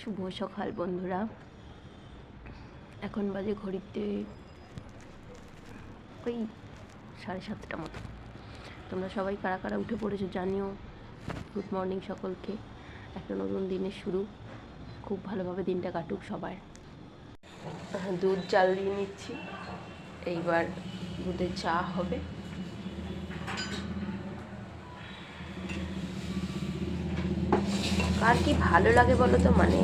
শুভ সকাল, বন্ধুরা। এখন বাজে ঘড়িতে ওই সাড়ে সাতটা মতো। তোমরা সবাই কারা কারা উঠে পড়েছো জানিও। গুড মর্নিং সকলকে। একটা নতুন দিনের শুরু। খুব ভালোভাবে দিনটা কাটুক সবার। দুধ চাল দিয়ে নিচ্ছি। এইবার দুধে চা হবে। কার কি ভালো লাগে বলো তো? মানে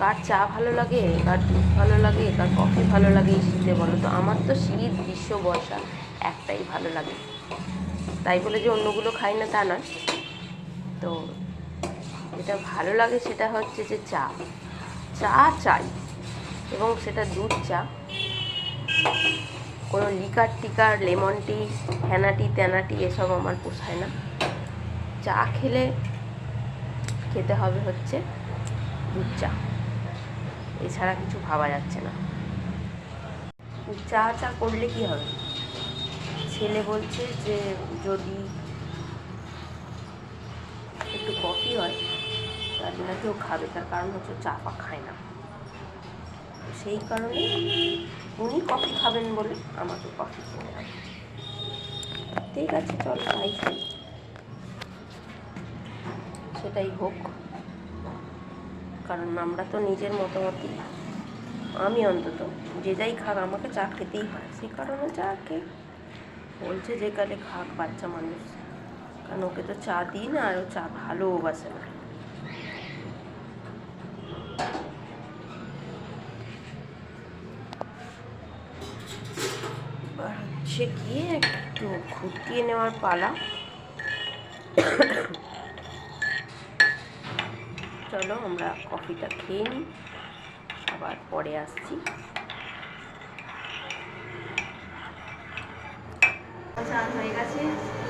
কার চা ভালো লাগে, কার দুধ ভালো লাগে, কার কফি ভালো লাগে এই শীতে বলো তো? আমার তো শীত, গ্রীষ্ম, বর্ষা একটাই ভালো লাগে। তাই বলে যে অন্যগুলো খাই না তা নয়। তো যেটা ভালো লাগে সেটা হচ্ছে যে চা। চা চাই এবং সেটা দুধ চা। কোনো লিকার টিকার, লেমন টি হ্যানাটি ত্যানাটি এসব আমার পোষায় না। চা খেলে খেতে হবে হচ্ছে দুধ চা। এছাড়া কিছু ভাবা যাচ্ছে না। চা চা করলে কি হবে? ছেলে বলছে যে যদি একটু কফি হয় তাহলে না কেউ খাবে, তার কারণ হচ্ছে চা পা খায় না। সেই কারণে উনি কফি খাবেন বলে আমাকে কফি কিনে ঠিক আছে, চল তাই খাই সেটাই হোক। কারণ আমরা তো নিজের মতামতই। আমি অন্তত যে যাই খাক, আমাকে চা খেতেই হয়। সেই কারণে চা কে বলছে যে কালে খাক বাচ্চা মানুষ। কারণ ওকে তো চা দিই না, আর ও চা ভালোবাসে না। হচ্ছে গিয়ে একটু ঘুটিয়ে নেওয়ার পালা। চলো আমরা কফিটা খেয়ে নিই। আবার পরে আসছি। চান হয়ে গেছে,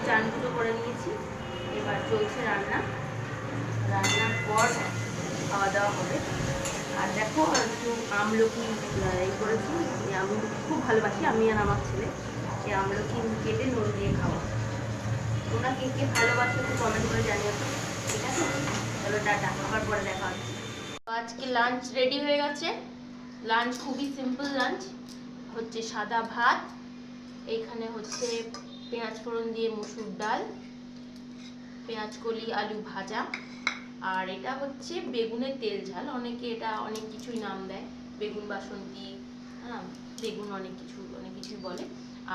চান দুটো করে নিয়েছি। এবার চলছে রান্না। রান্নার পর খাওয়া দাওয়া হবে। আর দেখো একটু আমলকি এই করেছি। আমলকি খুব ভালোবাসি, আমি আর আমার ছেলে। এই আমলকি কেটে নুন দিয়ে খাওয়া। তোমরা কে কে ভালোবাসো একটু কমেন্ট করে জানিও। ঠিক আছে? টাটা, আবার পরে দেখা হচ্ছে আজকে লাঞ্চ রেডি হয়ে গেছে। লাঞ্চ খুবই সিম্পল লাঞ্চ হচ্ছে সাদা ভাত এইখানে হচ্ছে পেঁয়াজ ফোড়ন দিয়ে মুসুর ডাল, পেঁয়াজ কলি, আলু ভাজা, আর এটা হচ্ছে বেগুনের তেল ঝাল। অনেকে এটা অনেক কিছুই নাম দেয়, বেগুন বাসন্তী হ্যাঁ বেগুন অনেক কিছু, অনেক কিছুই বলে।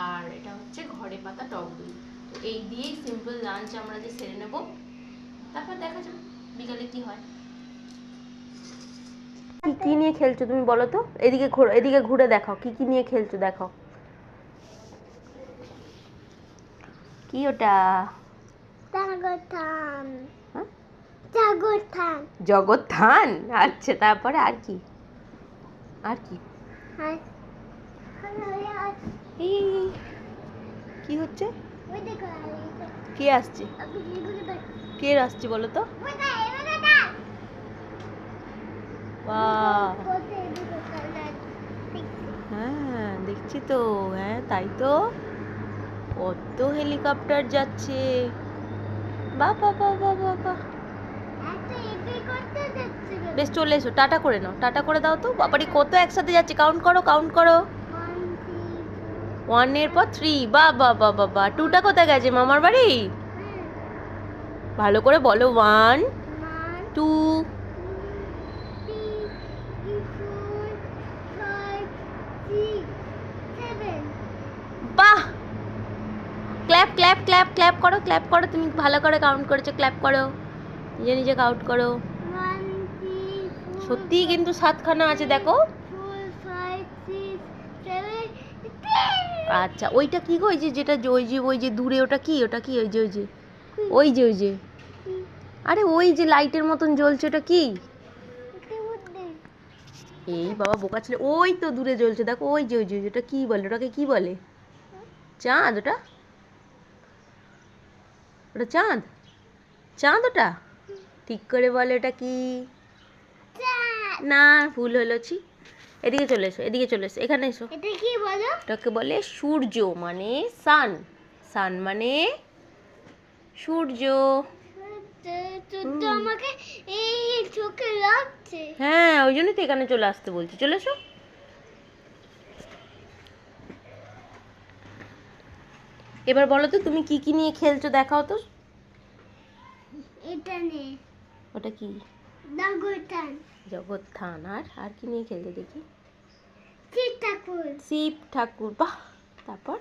আর এটা হচ্ছে ঘরে পাতা টক দই। তো এই দিয়েই সিম্পল লাঞ্চ আমরা যে সেরে নেব। তারপর দেখা যাবে বিকালে কি হয়? কি কি নিয়ে খেলছো তুমি বলো তো? এদিকে ঘুরে এদিকে ঘুরে দেখাও। কি কি নিয়ে খেলছো দেখাও। কি ওটা? জাগরথান। হ্যাঁ? জাগরথান। জগৎথান আচ্ছা তারপরে আর কি? আর কি? কি হচ্ছে? কে আসছে? দেখো। কে আসছে বলো তো ওই দা এবার দা বাহ কত এদিকে কালার হ্যাঁ দেখছি তো। হ্যাঁ তাই তো। কত হেলিকপ্টার যাচ্ছে। বাহ এত এদিকে করতে যাচ্ছে বেশ চলে এসো। টাটা করে নাও। টাটা করে দাও তো। বাবারি কত একসাথে যাচ্ছে। কাউন্ট করো কাউন্ট করো। ওয়ানের পর থ্রি বা বা বা বা বা টুটা কোথায় গেছে? মামার বাড়ি? ভালো করে বলো। One two clap clap clap clap করো ক্ল্যাপ করো তুমি ভালো করে কাউন্ট করেছ ক্ল্যাপ করো। নিজে নিজে কাউন্ট করো। সত্যিই কিন্তু সাতখানা আছে দেখো। আচ্ছা ওইটা কি গো? ওই যে যেটা ওই যে ওই যে দূরে ওটা কি? ওটা কি? ওই যে ওই যে। ওই যে ওই যে। আরে ওই যে লাইটের মতন জ্বলছে ওটা কি? এই বাবা বোকা ছিল। ওই তো দূরে জ্বলছে দেখো। ওই যে ওই যে, ওটা কি বলে? ওটাকে কি বলে? চাঁদ ওটা? ওটা চাঁদ। চাঁদ ওটা? ঠিক করে বলে ওটা কি? না ভুল হলো ছি। এদিকে চলে এসো এদিকে চলে এসো এখানে এসো। এটা কি বলো? ওটাকে বলে সূর্য মানে সান সান মানে সূর্য আমাকে এই চোখে লাগছে। হ্যাঁ ওই জন্যই তো এখানে চলে আসতে বলছি। চলে এসো। এবার বলো তো তুমি কি কি নিয়ে খেলছো? দেখাও তো। এটা নে ওটা কি? দাগুরটান জগৎথান আর আর কি নিয়ে খেলছো দেখি? ঠিক ঠাকুর। শিব ঠাকুর। বাহ! তারপর?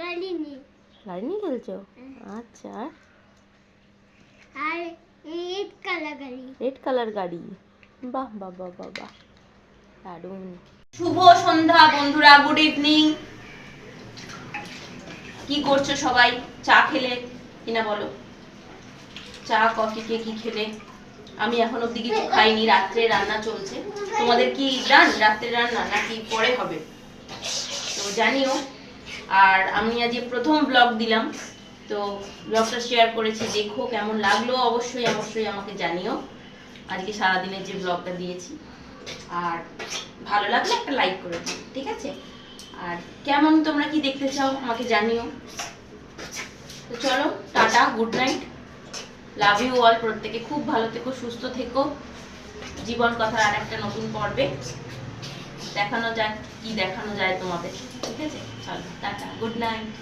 গাড়ি নে গাড়ি নিয়ে খেলছো? আচ্ছা আর? আর এই কালা গাড়ি। রেড কালার গাড়ি। বাহ বাহ বাহ বাহ বাহ। দারুণ। শুভ সন্ধ্যা বন্ধুরা গুড ইভিনিং কি করছ সবাই? চা খেলে? কিনা বলো? চা কফি কে কি খেলে? আমি এখন অব্দি কিছু খাইনি রাত্রে রান্না চলছে। তোমাদের কি ডান রাত্রে রান্না নাকি পরে হবে? তো জানিও। আর আমি আজ প্রথম ব্লগ দিলাম। তো ব্লগটা শেয়ার করেছি দেখো কেমন লাগল অবশ্যই অবশ্যই আমাকে জানিও। আজকে সারাদিনের যে ব্লগটা দিয়েছি। আর ভালো লাগলে একটা লাইক করে দিও ঠিক আছে? আর কেমন তোমরা কি দেখতে চাও আমাকে জানিও। তো চলো, tata, good night. Love you all প্রত্যেকে খুব ভালো থেকো, সুস্থ থেকো। জীবন কথার আর একটা নতুন পর্বে দেখানো যায়, কি দেখানো যায় তোমাদের, ঠিক আছে? চলো, টাটা, গুড নাইট।